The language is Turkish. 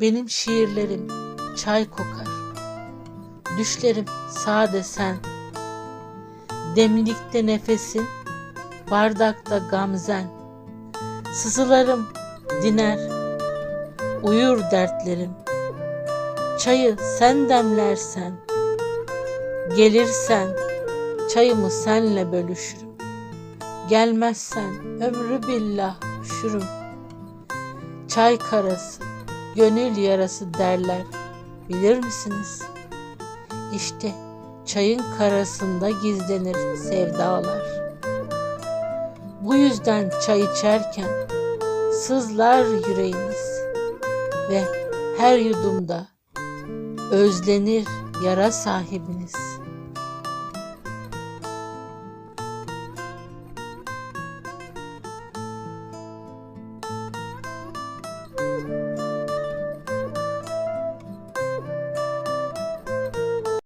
Benim şiirlerim çay kokar. Düşlerim sade sen. Demlikte nefesin, bardakta gamzen. Sızılarım diner, uyur dertlerim. Çayı sen demlersen, gelirsen çayımı senle bölüşürüm. Gelmezsen ömrü billah üşürüm. Çay karası, gönül yarası derler. Bilir misiniz? İşte çayın karasında gizlenir sevdalar. Bu yüzden çay içerken sızlar yüreğiniz ve her yudumda özlenir yara sahibiniz.